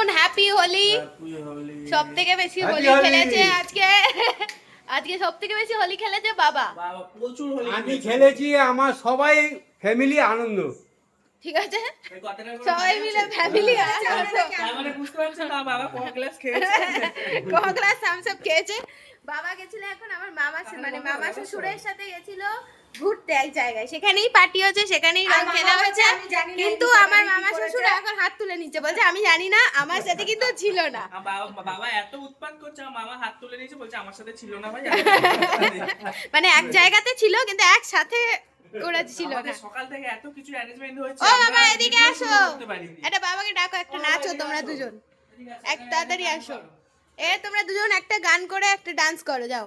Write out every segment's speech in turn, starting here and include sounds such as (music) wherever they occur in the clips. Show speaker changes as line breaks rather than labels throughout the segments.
Afternoon happy Holi সব থেকে বেশি হোলি খেলেছে আজকে। আজকে সব থেকে বেশি হোলি খেলেছে বাবা।
বাবা প্রচুর হোলি
আমি খেলেছি। আমার সবাই ফ্যামিলি আনন্দ।
ঠিক আছে? সবাই মিলে ফ্যামিলি
তার মানে বুঝতে পারছ না বাবা কোন ক্লাস খেয়েছে?
খেয়েছে? বাবা গেছিল এখন আমার মামা মানে মামা শ্বশুরের সাথে গেছিল। ঘুরতে এক জায়গায়। সেখানেই পার্টি হচ্ছে সেখানেই রং খেলা হচ্ছে। কিন্তু আমার মামা শ্বশুর এখন হাত তুলে নিচ্ছে বলছে আমি জানি না আমার সাথে কিন্তু ছিল না।
বাবা বাবা এত উৎপাত করছে আমার মামা হাত তুলে নিয়েছে বলছে আমার সাথে ছিল না ভাই (laughs)
মানে এক জায়গাতে ছিল কিন্তু একসাথে ওরা ছিল না।
সকাল থেকে এত কিছু অ্যারেঞ্জমেন্ট হয়েছে
ও বাবা এদিকে আসো। এটা বাবাকে ডাকো একটা নাচো তোমরা দুজন। এক তাড়াতাড়ি আসো। এ তোমরা দুজন একটা গান করে একটা ডান্স করো যাও।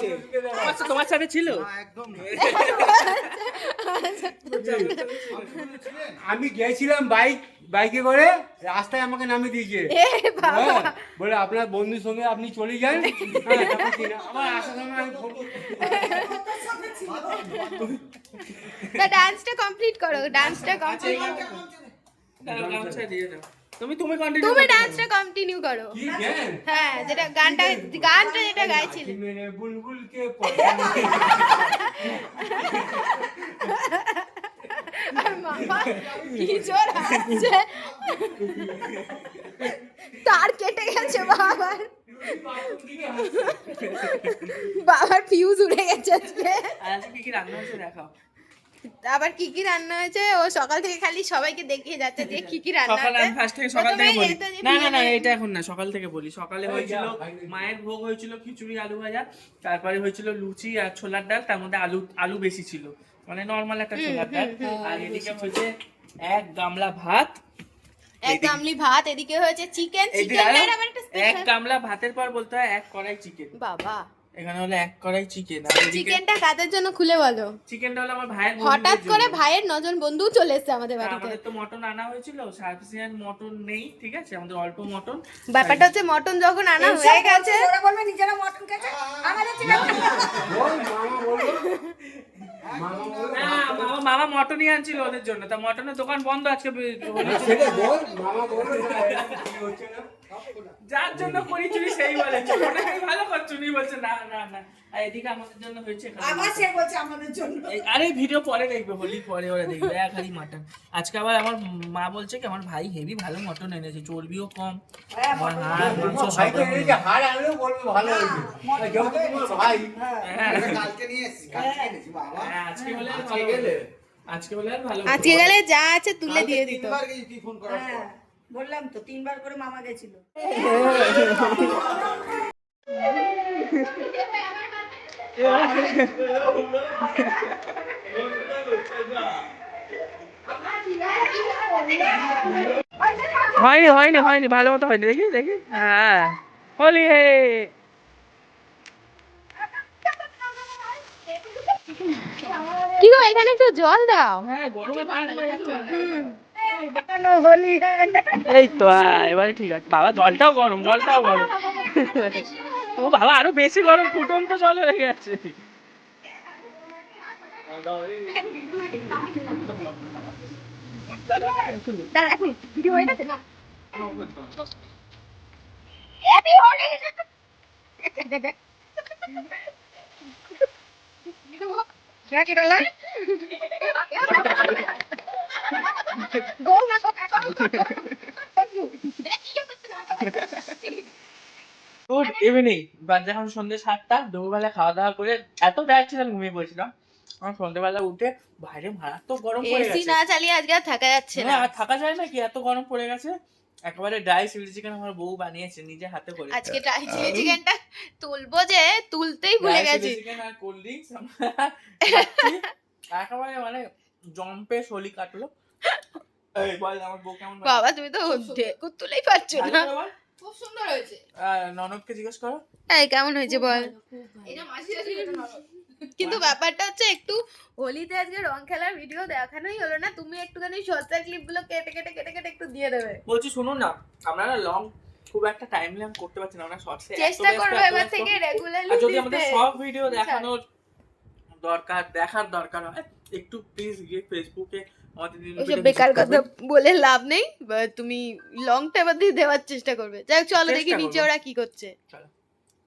তোমার সাথে- তোমার সাথে ছিল?
আমি গেছিলাম বাইক বাইকে করে রাস্তায় আমাকে নামিয়ে দিয়েছে।
এ বাবা।
হ্যাঁ, বলে আপনার বন্ধুর সঙ্গে আপনি চলে যান। (laughs) হ্যাঁ, তারপর কিনা। আসার সময় আমি ফটো
ডান্সটা কমপ্লিট করো ডান্সটা
আচ্ছা,
কমপ্লিট
দাঁড়াও, গামছা দিয়ে দাও। তুমি তুমি কন্টিনিউ
তুমি ডান্সটা কন্টিনিউ করো।
কি জ্ঞান
হ্যাঁ যেটা গানটা গানটা যেটা গাইছিলে।
মেরে বুলবুল কে
আর মামা কি জোর হাসছে। তার কেটে গেছে বাবার। বাবার ফিউজ উড়ে গেছে আজকে।
আজকে কি কি রান্না হয়েছে দেখাও।
আবার কি কি রান্না হয়েছে? ও সকাল থেকে খালি সবাইকে দেখিয়ে যাচ্ছে যে কি কি রান্না
সকালে আমি ফার্স্ট থেকে সকাল থেকে বলি। না না না এটা এখন না সকাল থেকে বলি। সকালে হয়েছিল মায়ের ভোগ হয়েছিল খিচুড়ি আলু ভাজা। তারপরে হয়েছিল লুচি আর ছোলার ডাল। তার মধ্যে আলু আলু বেশি ছিল। মানে নর্মাল একটা ছোলার ডাল। আর এদিকে হয়েছে এক গামলা ভাত।
এক গামলি ভাত এদিকে হয়েছে চিকেন চিকেন
আরও
আবার একটা
এক গামলা ভাতের পর বলতে হয় এক কড়াই চিকেন
বাবা।
এখানে হলো এক কড়াই চিকেন
চিকেনটা কাদের জন্য খুলে বলো?
চিকেনটা হলো আমার ভাইয়ের
হঠাৎ করে ভাইয়ের নজন বন্ধু চলে এসেছে আমাদের বাড়িতে।
আমাদের তো মটন আনা হয়েছিল সাফিসিয়েন্ট মটন নেই ঠিক আছে? আমাদের অল্প মটন।
ব্যাপারটা হচ্ছে মটন যখন আনা হয়ে গেছে
ওরা বলবে নিজেরা মটন খেয়েছে। আমাদের চিকেন
বল মামা মামা
না মটনই আনছিল ওদের জন্য। তা মটনের দোকান বন্ধ আজকে
না, না
যার জন্য করি চুরি সেই বলে ছোটটা ভালো করছ উনি বলছে না না না আর এদিকে আমাদের জন্য হয়েছে
আবার সে বলছে আমাদের জন্য।
আরে ভিডিও পরে দেখবে হোলি পরে ওরা দেখবে এক হাড়ি মাটন। আজকে আবার আমার মা বলছে কি আমার ভাই হেভি ভালো মটন এনেছে চর্বিও কম
হ্যাঁ,
আমার হাড় মাংস সব
হাড় আনলেও বলবে ভালো হয়েছে। আর যেহেতু তোমার ভাই
কালকে নিয়ে এসেছি কালকে এনেছি বাবা।
আজকে বলে আর ভালো। হলো। আজকে বলে আর ভালো
আজকে গেলে যা আছে তুলে দিয়ে দিত।
তিনবার গেছি তুই ফোন করার পর।
হ্যাঁ বললাম তো তিনবার করে মামা গেছিল।
হয়নি হয়নি হয়নি ভালো মতো হয়নি। দেখি দেখি। হ্যাঁ। হলি হে।
কি গো এখানে একটু জল দাও।
হ্যাঁ। এই তো এবারে ঠিক আছে। বাবা জলটাও গরম জলটাও গরম। ও বাবা আরও বেশি গরম ফুটন্ত জল হয়ে গেছে। গুড ইভিনিং বাজে এখন সন্ধ্যে সাতটা দুপুরবেলা খাওয়া দাওয়া করে এত টায়ার ছিলাম ঘুমিয়ে পড়েছিলাম। আমার সন্ধ্যেবেলা উঠে বাইরে মারাত্মক গরম পড়ে
এসি না চালিয়ে আজকে আর থাকা যাচ্ছে
না।
না
আর থাকা যায় না কি এত গরম পড়ে গেছে? একেবারে ড্রাই চিলি চিকেন আমার বউ বানিয়েছে নিজে হাতে করে
আজকে ড্রাই চিলি চিকেনটা তুলবো যে তুলতেই ভুলে গেছি।
চিকেন আর কোল্ড ড্রিঙ্কস একেবারে মানে জম্পে শলি কাটলো। এই বল আমার বউ কেমন
বাবা তুমি তো ঢেকুর তুলেই পারছ না। খুব সুন্দর হয়েছে।
ননদকে জিজ্ঞেস করো।
এই কেমন হয়েছে বল?
এটা মাসি।
কিন্তু ব্যাপারটা হচ্ছে একটু হোলিতে আজকে রং খেলার ভিডিও দেখানোই হলো না তুমি একটুখানি শর্টস ক্লিপগুলো কেটে কেটে কেটে কেটে একটু দিয়ে দেবে।
বলছি শুনুন না আমরা না লং খুব একটা টাইম ল্যাম্প করতে পারছি না আমরা শর্টসে
চেষ্টা করব এবার থেকে রেগুলারলি
যদি আমাদের সব ভিডিও দেখানোর দরকার দেখার দরকার হয় একটু প্লিজ গিয়ে ফেসবুকে
বেকার কথা বলে লাভ নেই তুমি লং টাইম দেওয়ার চেষ্টা করবে। যাই হোক চলো দেখি নিচে ওরা কি করছে।
চলো।